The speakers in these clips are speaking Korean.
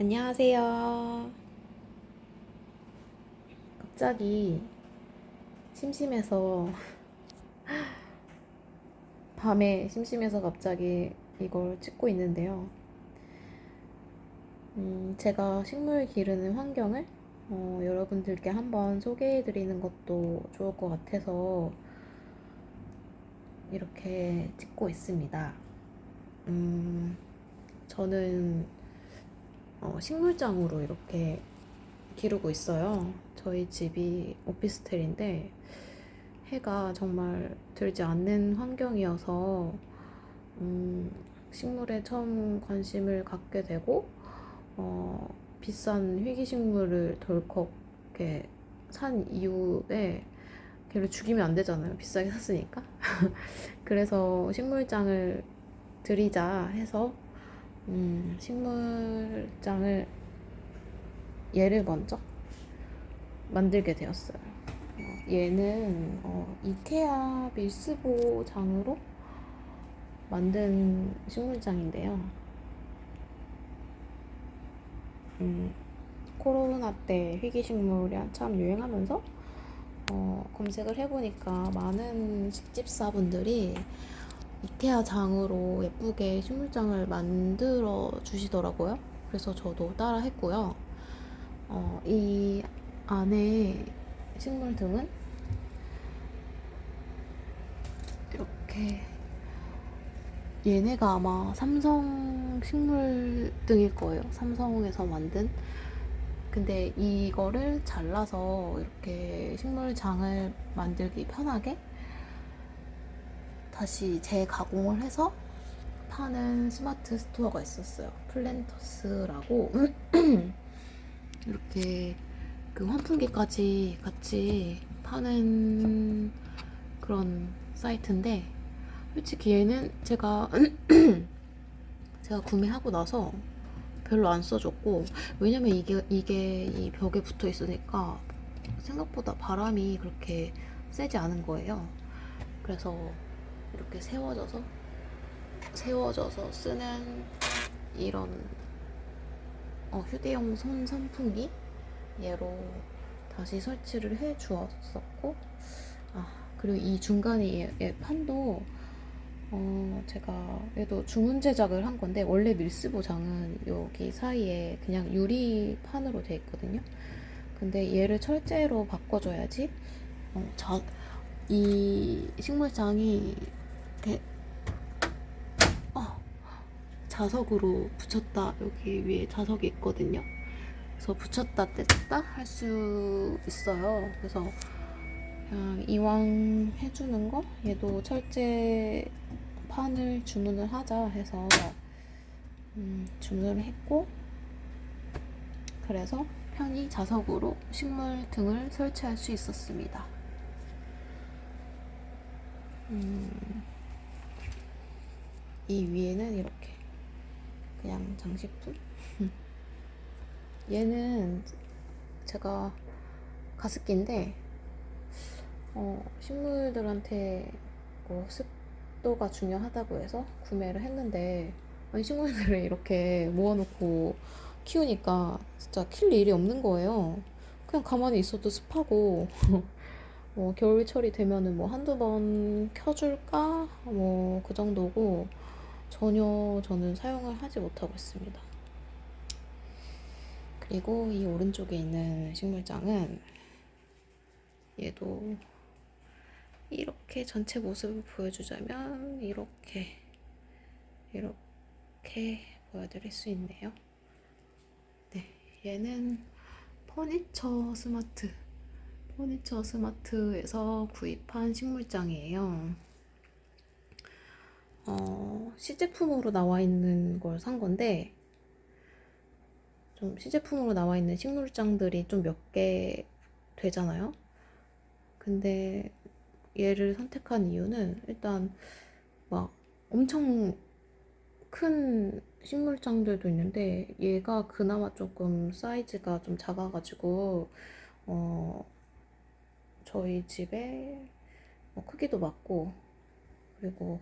안녕하세요. 갑자기 심심해서 밤에 심심해서 갑자기 이걸 찍고 있는데요. 음, 제가 식물 기르는 환경을 어, 여러분들께 한번 소개해 드리는 것도 좋을 것 같아서 이렇게 찍고 있습니다. 음, 저는 어, 식물장으로 이렇게 기르고 있어요. 저희 집이 오피스텔인데 해가 정말 들지 않는 환경이어서 음, 식물에 처음 관심을 갖게 되고 어, 비싼 희귀식물을 덜컥 이렇게 산 이후에 걔를 죽이면 안 되잖아요. 비싸게 샀으니까. 그래서 식물장을 들이자 해서 음, 식물장을 얘를 먼저 만들게 되었어요. 어, 얘는 어, 이케아 밀스보 장으로 만든 식물장인데요. 음, 코로나 때 희귀식물이 한참 유행하면서 어, 검색을 해보니까 많은 식집사분들이 이케아 장으로 예쁘게 식물장을 만들어 주시더라고요. 그래서 저도 따라 했고요. 어, 이 안에 식물 등은 이렇게 얘네가 아마 삼성 식물 등일 거예요. 삼성에서 만든. 근데 이거를 잘라서 이렇게 식물장을 만들기 편하게 다시 재가공을 해서 파는 스마트 스토어가 있었어요. 플랜터스라고 이렇게 그 환풍기까지 같이 파는 그런 사이트인데 솔직히 얘는 제가 제가 구매하고 나서 별로 안 써줬고 왜냐면 이게 이게 이 벽에 붙어 있으니까 생각보다 바람이 그렇게 세지 않은 거예요. 그래서 이렇게 세워져서 세워져서 쓰는 이런 어, 휴대용 손 선풍기 얘로 다시 설치를 해 주었었고 아 그리고 이 중간에 얘, 얘 판도 어 제가 얘도 주문 제작을 한 건데 원래 밀스보장은 여기 사이에 그냥 유리 판으로 돼 있거든요. 근데 얘를 철제로 바꿔줘야지 어, 자, 이 식물장이 이렇게 어, 자석으로 붙였다 여기 위에 자석이 있거든요. 그래서 붙였다 뗐다 할 수 있어요. 그래서 그냥 이왕 해주는 거 얘도 철제 판을 주문을 하자 해서 음, 주문을 했고 그래서 편히 자석으로 식물 등을 설치할 수 있었습니다. 음, 이 위에는 이렇게 그냥 장식품. 얘는 제가 가습기인데 어, 식물들한테 뭐 습도가 중요하다고 해서 구매를 했는데 아니, 식물들을 이렇게 모아놓고 키우니까 진짜 킬 일이 없는 거예요. 그냥 가만히 있어도 습하고 뭐 겨울철이 되면은 뭐 한두 번 켜줄까? 뭐 그 정도고 전혀 저는 사용을 하지 못하고 있습니다. 그리고 이 오른쪽에 있는 식물장은 얘도 이렇게 전체 모습을 보여주자면 이렇게 이렇게 보여드릴 수 있네요. 네, 얘는 퍼니처 스마트 퍼니처 스마트에서 구입한 식물장이에요. 어, 시제품으로 나와 있는 걸 산 건데 좀 시제품으로 나와 있는 식물장들이 좀 몇 개 되잖아요. 근데 얘를 선택한 이유는 일단 막 엄청 큰 식물장들도 있는데 얘가 그나마 조금 사이즈가 좀 작아가지고 어 저희 집에 뭐 크기도 맞고 그리고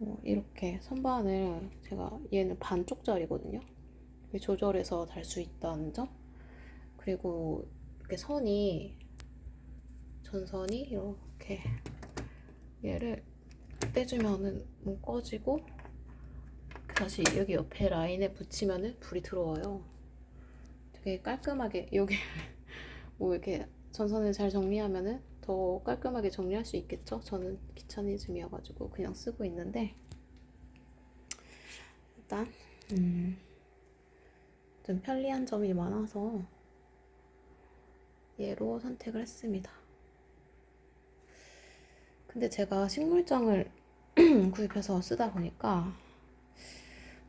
뭐 이렇게 선반을 제가 얘는 반쪽짜리거든요. 조절해서 달 수 있다는 점 그리고 이렇게 선이 전선이 이렇게 얘를 떼주면은 묶어지고 다시 여기 옆에 라인에 붙이면은 불이 들어와요. 되게 깔끔하게 여기 뭐 이렇게 전선을 잘 정리하면은 더 깔끔하게 정리할 수 있겠죠? 저는 귀차니즘이어가지고 그냥 쓰고 있는데 일단 음, 좀 편리한 점이 많아서 얘로 선택을 했습니다. 근데 제가 식물장을 구입해서 쓰다 보니까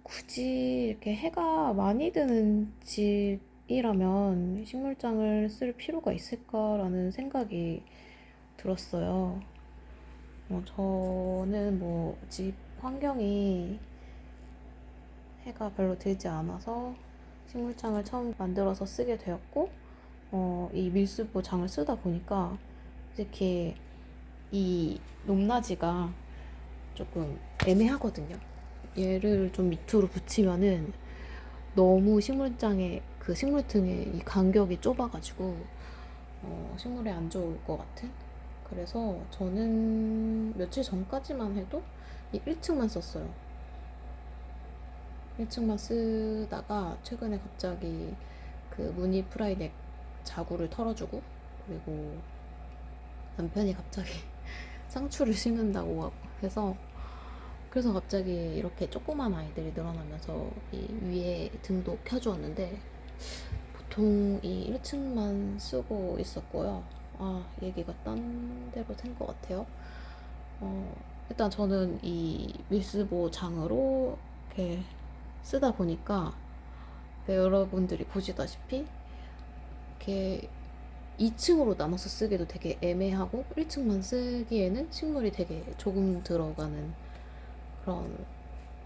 굳이 이렇게 해가 많이 드는 집이라면 식물장을 쓸 필요가 있을까라는 생각이 들었어요. 어, 저는 뭐 집 환경이 해가 별로 들지 않아서 식물장을 처음 만들어서 쓰게 되었고, 어, 이 밀수보 장을 쓰다 보니까 이렇게 이 높낮이가 조금 애매하거든요. 얘를 좀 밑으로 붙이면은 너무 식물장에 그 식물등의 이 간격이 좁아가지고 어, 식물에 안 좋을 것 같은 그래서 저는 며칠 전까지만 해도 이 1층만 썼어요. 1층만 쓰다가 최근에 갑자기 그 무늬 프라이덱 자구를 털어주고 그리고 남편이 갑자기 상추를 심는다고 해서 그래서 갑자기 이렇게 조그만 아이들이 늘어나면서 이 위에 등도 켜주었는데 보통 이 1층만 쓰고 있었고요. 아, 얘기가 딴 데로 된 것 같아요. 어, 일단 저는 이 밀스보 장으로 이렇게 쓰다 보니까 네, 여러분들이 보시다시피 이렇게 2층으로 나눠서 쓰기도 되게 애매하고 1층만 쓰기에는 식물이 되게 조금 들어가는 그런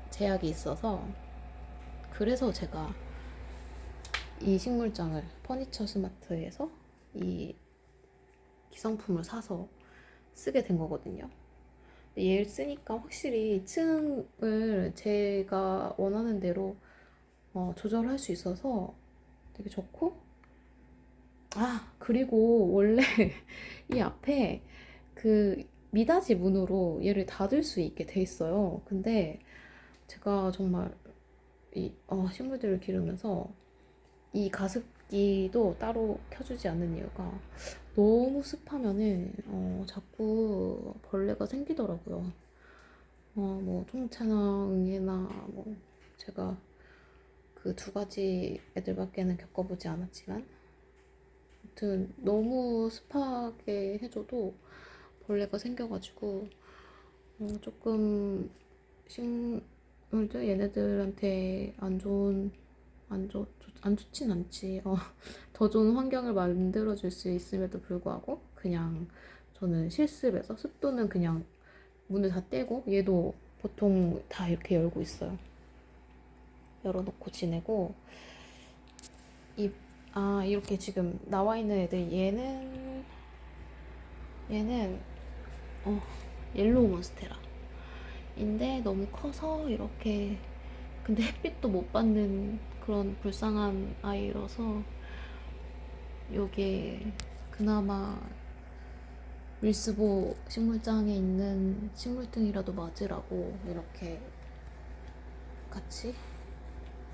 제약이 있어서 그래서 제가 이 식물장을 퍼니처 스마트에서 이 기성품을 사서 쓰게 된 거거든요. 얘를 쓰니까 확실히 층을 제가 원하는 대로 어, 조절할 수 있어서 되게 좋고 아 그리고 원래 이 앞에 그 미닫이 문으로 얘를 닫을 수 있게 돼 있어요. 근데 제가 정말 이 어, 식물들을 기르면서 이 가습기도 따로 켜주지 않는 이유가 너무 습하면은 어, 자꾸 벌레가 생기더라고요. 어, 뭐 총채나 응애나 뭐 제가 그 두 가지 애들밖에는 겪어보지 않았지만 아무튼 너무 습하게 해줘도 벌레가 생겨가지고 어, 조금 식물들 얘네들한테 안 좋은 안 좋, 안 좋진 않지. 어, 더 좋은 환경을 만들어줄 수 있음에도 불구하고 그냥 저는 실습에서 습도는 그냥 문을 다 떼고 얘도 보통 다 이렇게 열고 있어요. 열어놓고 지내고 이, 아 이렇게 지금 나와 있는 애들 얘는 얘는 어, 옐로우 몬스테라 인데 너무 커서 이렇게 근데 햇빛도 못 받는 그런 불쌍한 아이라서 요게 그나마 밀스보 식물장에 있는 식물등이라도 맞으라고 이렇게 같이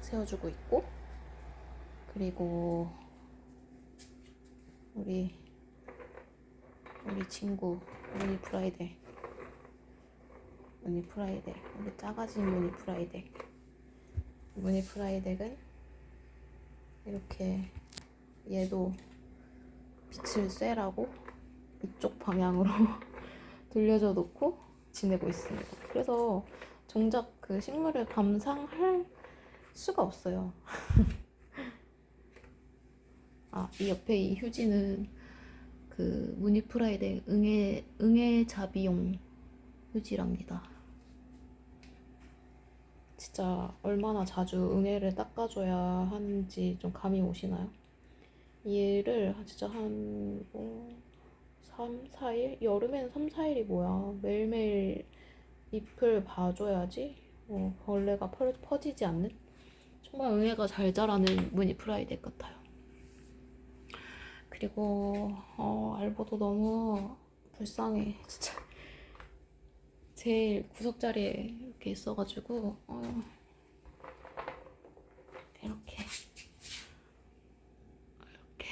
세워주고 있고 그리고 우리 우리 친구 무늬 프라이데 무늬 프라이데 우리 작아진 무늬 프라이데 무늬 프라이덱은 이렇게 얘도 빛을 쐬라고 이쪽 방향으로 돌려줘 놓고 지내고 있습니다. 그래서 정작 그 식물을 감상할 수가 없어요. 아, 이 옆에 이 휴지는 그 무늬 프라이드 응애 응애 자비용 휴지랍니다. 진짜 얼마나 자주 응애를 닦아줘야 하는지 좀 감이 오시나요? 얘를 진짜 한 뭐, 3, 4일? 여름에는 3, 4일이 뭐야. 매일매일 잎을 봐줘야지 어, 벌레가 퍼, 퍼지지 않는 정말 응애가 잘 자라는 무늬 프라이덱 같아요. 그리고 어, 알보도 너무 불쌍해 진짜 제일 구석자리에 이렇게 있어가지고 어, 이렇게 이렇게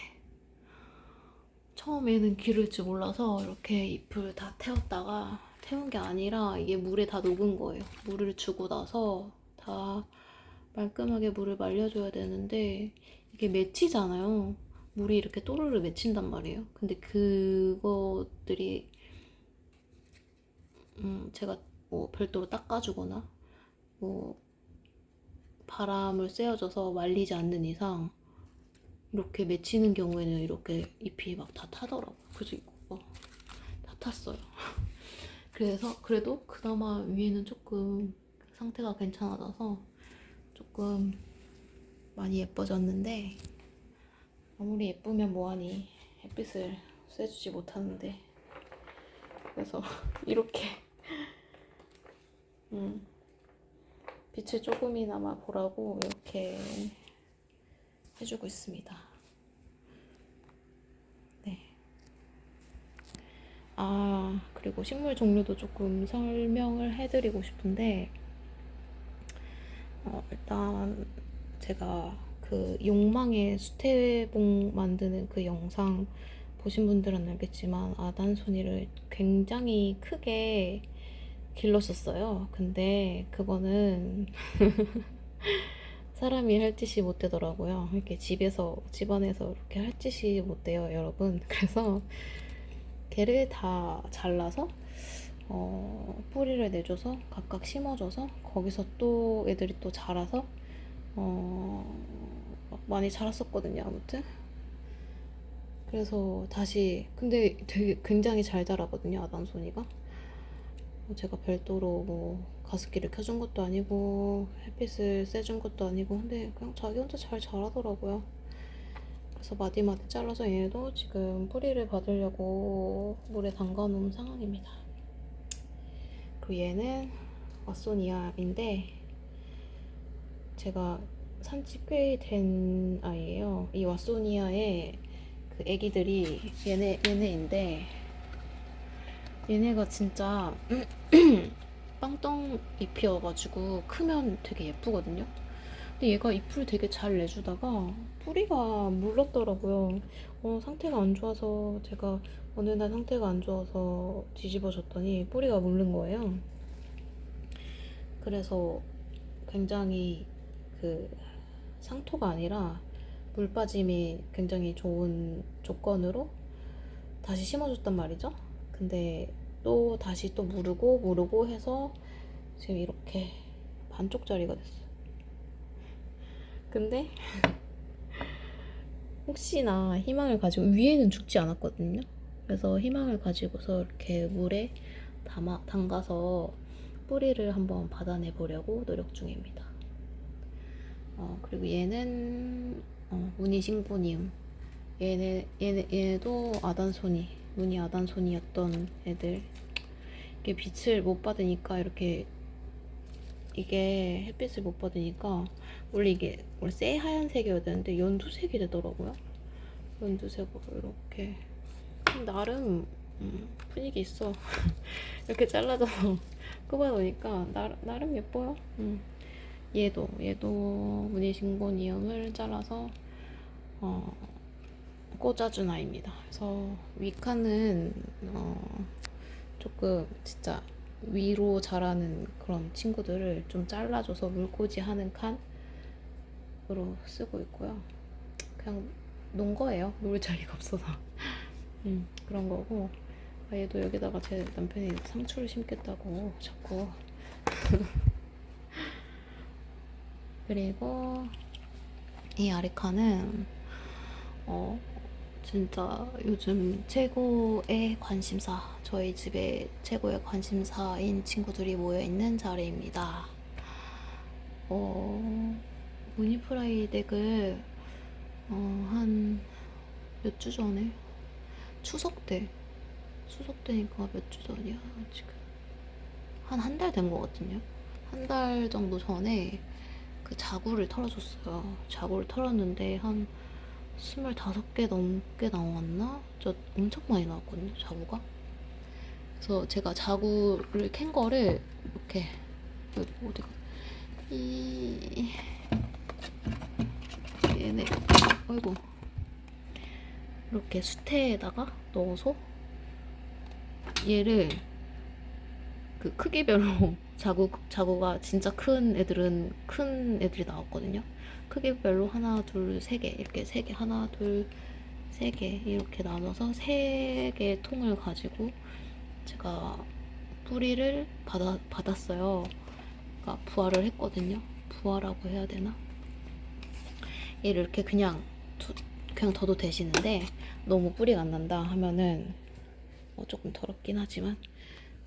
처음에는 기를 줄 몰라서 이렇게 잎을 다 태웠다가 태운 게 아니라 이게 물에 다 녹은 거예요. 물을 주고 나서 다 말끔하게 물을 말려줘야 되는데 이게 맺히잖아요. 물이 이렇게 또르르 맺힌단 말이에요. 근데 그것들이 음, 제가 뭐 별도로 닦아주거나 뭐 바람을 쐬어줘서 말리지 않는 이상 이렇게 맺히는 경우에는 이렇게 잎이 막 다 타더라고요. 그래서 이거 봐. 다 탔어요. 그래서 그래도 그나마 위에는 조금 상태가 괜찮아져서 조금 많이 예뻐졌는데 아무리 예쁘면 뭐하니 햇빛을 쐬주지 못하는데 그래서 이렇게 음, 빛을 조금이나마 보라고 이렇게 해주고 있습니다. 네. 아, 그리고 식물 종류도 조금 설명을 해드리고 싶은데, 어, 일단 제가 그 욕망의 수태봉 만드는 그 영상 보신 분들은 알겠지만 아단소니를 굉장히 크게 길렀었어요. 근데 그거는 사람이 할 짓이 못 되더라고요. 이렇게 집에서 집안에서 이렇게 할 짓이 못 돼요, 여러분. 그래서 걔를 다 잘라서 어, 뿌리를 내줘서 각각 심어줘서 거기서 또 애들이 또 자라서 어, 많이 자랐었거든요, 아무튼. 그래서 다시 근데 되게 굉장히 잘 자라거든요, 아담소니가. 제가 별도로 뭐 가습기를 켜준 것도 아니고 햇빛을 쐬준 것도 아니고 근데 그냥 자기 혼자 잘 자라더라고요. 그래서 마디마디 잘라서 얘도 지금 뿌리를 받으려고 물에 담가 놓은 상황입니다. 그리고 얘는 왓소니아인데 제가 산지 꽤 된 아이예요. 이 왓소니아의 그 애기들이 얘네 얘네인데 얘네가 진짜 빵떡 잎이어가지고 크면 되게 예쁘거든요. 근데 얘가 잎을 되게 잘 내주다가 뿌리가 물렀더라고요. 어, 상태가 안 좋아서 제가 어느 날 상태가 안 좋아서 뒤집어졌더니 뿌리가 물른 거예요. 그래서 굉장히 그 상토가 아니라 물 빠짐이 굉장히 좋은 조건으로 다시 심어줬단 말이죠. 근데 또 다시 또 무르고 무르고 해서 지금 이렇게 반쪽짜리가 됐어요. 근데 혹시나 희망을 가지고 위에는 죽지 않았거든요. 그래서 희망을 가지고서 이렇게 물에 담아 담가서 뿌리를 한번 받아내 보려고 노력 중입니다. 어, 그리고 얘는 어, 무늬싱보니움. 얘네 얘네 얘도 아단소니 무늬 아단소니였던 애들. 이게 빛을 못 받으니까 이렇게 이게 햇빛을 못 받으니까 원래 이게 원래 새하얀색이어야 되는데 연두색이 되더라고요. 연두색으로 이렇게 나름 음, 분위기 있어. 이렇게 잘라져서 꼽아놓으니까 나, 나름 예뻐요. 음. 얘도 얘도 무늬신고니움을 잘라서 어, 꽂아준 아이입니다. 그래서 위카는 어, 조금 진짜 위로 자라는 그런 친구들을 좀 잘라줘서 물꽂이 하는 칸으로 쓰고 있고요. 그냥 논 거예요. 놓을 자리가 없어서. 음, 그런 거고. 아, 얘도 여기다가 제 남편이 상추를 심겠다고 자꾸. 그리고 이 아리카는 어 진짜 요즘 최고의 관심사 저희 집에 최고의 관심사인 친구들이 모여 있는 자리입니다. 어 무늬프라이 덱을 어, 한 몇 주 전에 추석 때 추석 때니까 몇 주 전이야 지금 한 한 달 된 것 같은요. 한 달 정도 전에 그 자구를 털어줬어요. 자구를 털었는데 한 25개 넘게 나왔나? 저 엄청 많이 나왔거든요, 자구가. 그래서 제가 자구를 캔 거를 이렇게 여기 어디가 이 얘네 아이고 이렇게 수태에다가 넣어서 얘를 그 크기별로 자구 자구가 진짜 큰 애들은 큰 애들이 나왔거든요. 크기별로 하나 둘 세 개 이렇게 세 개 하나 둘 세 개 이렇게 나눠서 세 개 통을 가지고 제가 뿌리를 받아 받았어요. 그러니까 부화를 했거든요. 부화라고 해야 되나? 얘를 이렇게 그냥 두, 그냥 둬도 되시는데 너무 뿌리가 안 난다 하면은 어, 조금 더럽긴 하지만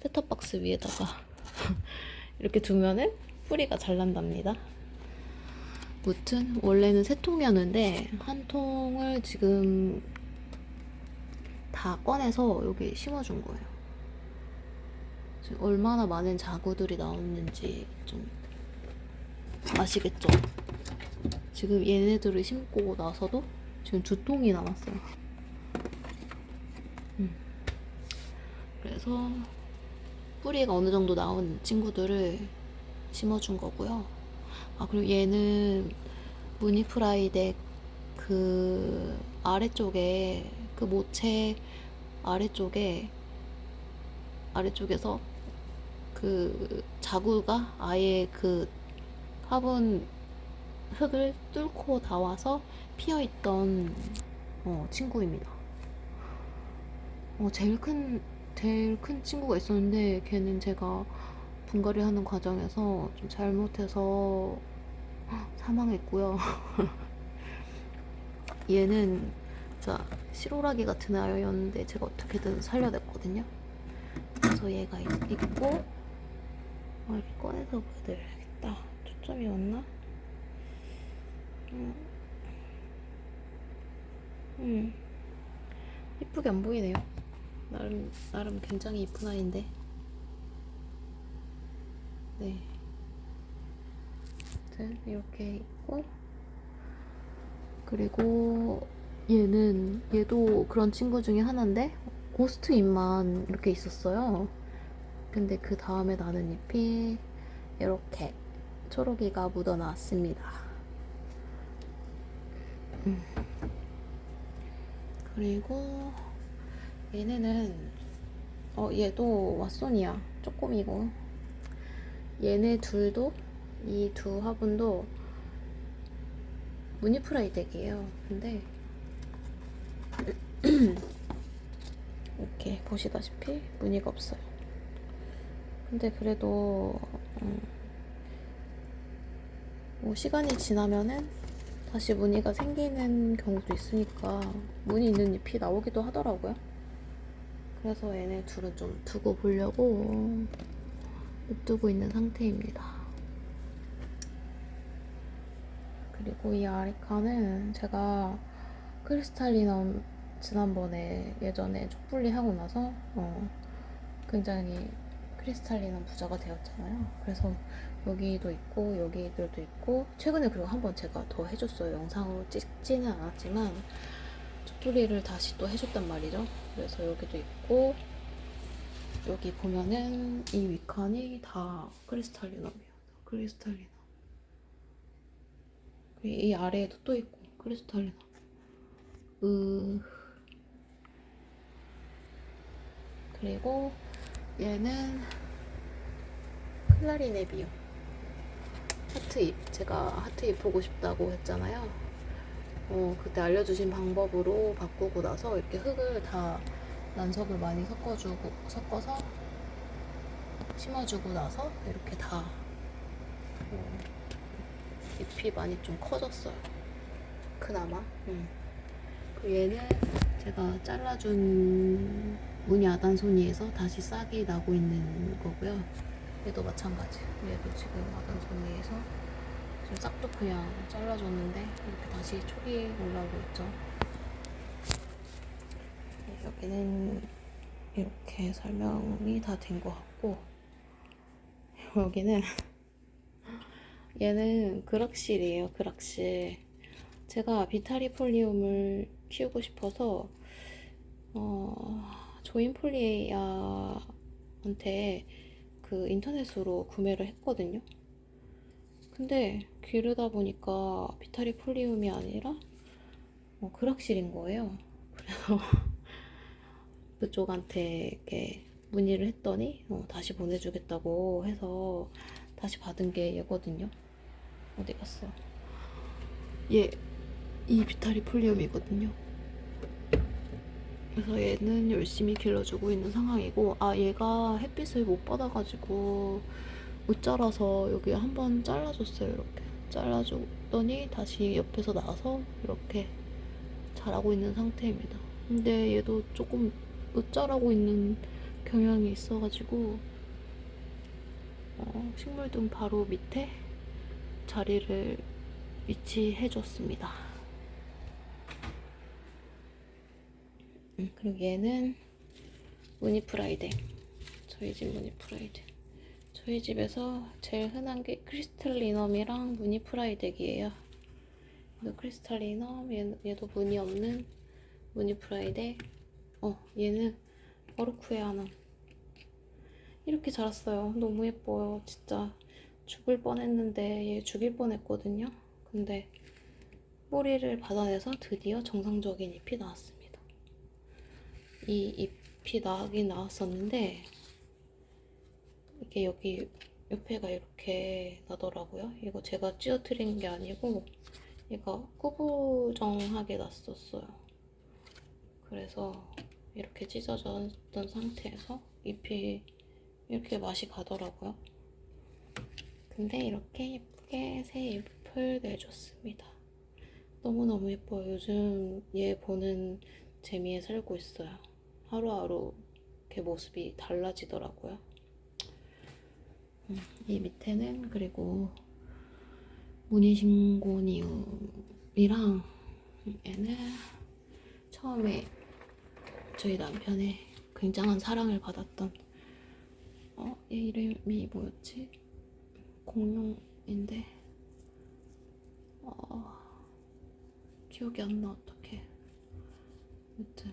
셋탑박스 위에다가 이렇게 두면은 뿌리가 잘 난답니다. 무튼 원래는 세 통이었는데 한 통을 지금 다 꺼내서 여기 심어준 거예요. 지금 얼마나 많은 자구들이 나오는지 좀 아시겠죠? 지금 얘네들을 심고 나서도 지금 두 통이 남았어요. 음. 그래서 뿌리가 어느 정도 나온 친구들을 심어준 거고요. 아 그리고 얘는 무니프라이덱 그 아래쪽에 그 모체 아래쪽에 아래쪽에서 그 자구가 아예 그 화분 흙을 뚫고 나와서 피어 있던 어, 친구입니다. 어, 제일 큰 제일 큰 친구가 있었는데 걔는 제가 분갈이 하는 과정에서 좀 잘못해서 사망했고요. 얘는 자 시로라기 같은 아이였는데 제가 어떻게든 살려냈거든요. 그래서 얘가 있, 있고 어, 이렇게 꺼내서 보여드려야겠다. 초점이 왔나? 음. 음. 이쁘게 안 보이네요. 나름 나름 굉장히 이쁜 아이인데. 네. 아무튼 이렇게 있고 그리고 얘는 얘도 그런 친구 중에 하나인데 고스트 잎만 이렇게 있었어요. 근데 그 다음에 나는 잎이 이렇게 초록이가 묻어 나왔습니다. 음. 그리고 얘네는 어 얘도 왓손이야. 쪼꼬미고. 얘네 둘도 이 두 화분도 무늬프라이 덱이에요. 근데 이렇게 보시다시피 무늬가 없어요. 근데 그래도 음, 뭐 시간이 지나면은 다시 무늬가 생기는 경우도 있으니까 무늬 있는 잎이 나오기도 하더라고요. 그래서 얘네 둘은 좀 두고 보려고 냅두고 있는 상태입니다. 그리고 이 아리카는 제가 크리스탈리넘 지난번에 예전에 촛불리 하고 나서 어, 굉장히 크리스탈리넘 부자가 되었잖아요. 그래서 여기도 있고 여기들도 있고 최근에 그리고 한번 제가 더 해줬어요. 영상으로 찍지는 않았지만 촛불리를 다시 또 해줬단 말이죠. 그래서 여기도 있고 여기 보면은 이 위칸이 다 크리스탈리넘이에요. 크리스탈리넘. 이 아래에도 또 있고 크리스탈리넘. 으. 그리고 얘는 클라리네비요. 하트잎. 제가 하트잎 보고 싶다고 했잖아요. 어, 그때 알려주신 방법으로 바꾸고 나서 이렇게 흙을 다 난석을 많이 섞어주고, 섞어서 심어주고 나서 이렇게 다 어, 잎이 많이 좀 커졌어요. 그나마. 음. 그 얘는 제가 잘라준 무늬 아단소니에서 다시 싹이 나고 있는 거고요. 얘도 마찬가지. 얘도 지금 아단소니에서 지금 싹도 그냥 잘라줬는데 이렇게 다시 촉이 올라오고 있죠. 네, 여기는 이렇게 설명이 다 된 것 같고 여기는 얘는 그락실이에요, 그락실. 제가 비타리폴리움을 키우고 싶어서 어, 조인폴리아한테 그 인터넷으로 구매를 했거든요. 근데 기르다 보니까 비타리폴리움이 아니라 어, 그락실인 거예요. 그래서 그쪽한테 이렇게 문의를 했더니 어, 다시 보내주겠다고 해서 다시 받은 게 얘거든요. 어디 갔어? 얘, 이 비타리폴리움이거든요. 그래서 얘는 열심히 길러주고 있는 상황이고, 아, 얘가 햇빛을 못 받아가지고 못 자라서 여기 한 번 잘라줬어요, 이렇게. 잘라줬더니 다시 옆에서 나서 이렇게 자라고 있는 상태입니다. 근데 얘도 조금 못 자라고 있는 경향이 있어가지고, 어, 식물등 바로 밑에 자리를 위치해줬습니다. 음, 그리고 얘는 무니프라이드. 저희 집 무니프라이드. 저희 집에서 제일 흔한 게 크리스탈 리넘이랑 무니프라이드이에요. 얘도 크리스탈 리넘, 얘, 얘도 무늬 없는 무니프라이드. 어, 얘는 어르쿠에아나. 이렇게 자랐어요. 너무 예뻐요. 진짜 죽을 뻔했는데 얘 죽일 뻔했거든요. 근데 뿌리를 받아내서 드디어 정상적인 잎이 나왔습니다. 이 잎이 나긴 나왔었는데 이게 여기 옆에가 이렇게 나더라고요. 이거 제가 찌어트린 게 아니고 얘가 꾸부정하게 났었어요. 그래서 이렇게 찢어졌던 상태에서 잎이 이렇게 맛이 가더라고요. 근데 이렇게 예쁘게 새 잎을 내줬습니다. 너무너무 예뻐요. 요즘 얘 보는 재미에 살고 있어요. 하루하루 이렇게 모습이 달라지더라고요. 음, 이 밑에는 그리고 무늬신고니움이랑 얘는 처음에 저희 남편의 굉장한 사랑을 받았던 어, 얘 이름이 뭐였지? 공룡인데 어, 기억이 안 나 어떡해 아무튼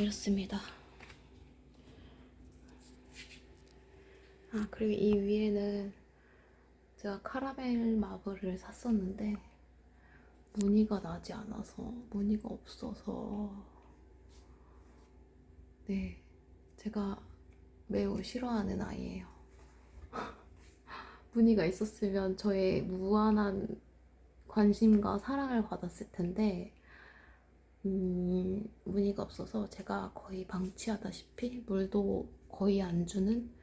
이렇습니다 아 그리고 이 위에는 제가 카라멜 마블을 샀었는데 무늬가 나지 않아서 무늬가 없어서 네 제가 매우 싫어하는 아이예요. 무늬가 있었으면 저의 무한한 관심과 사랑을 받았을 텐데 음, 무늬가 없어서 제가 거의 방치하다시피 물도 거의 안 주는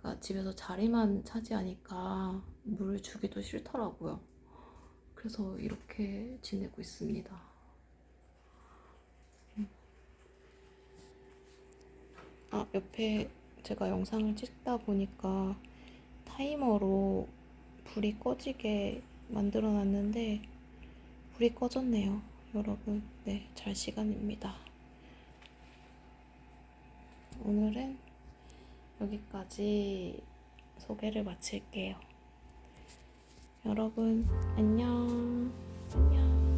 그러니까 집에서 자리만 차지하니까 물을 주기도 싫더라고요. 그래서 이렇게 지내고 있습니다. 아, 옆에 제가 영상을 찍다 보니까 타이머로 불이 꺼지게 만들어 놨는데 불이 꺼졌네요. 여러분, 네, 잘 시간입니다. 오늘은 여기까지 소개를 마칠게요. 여러분, 안녕. 안녕.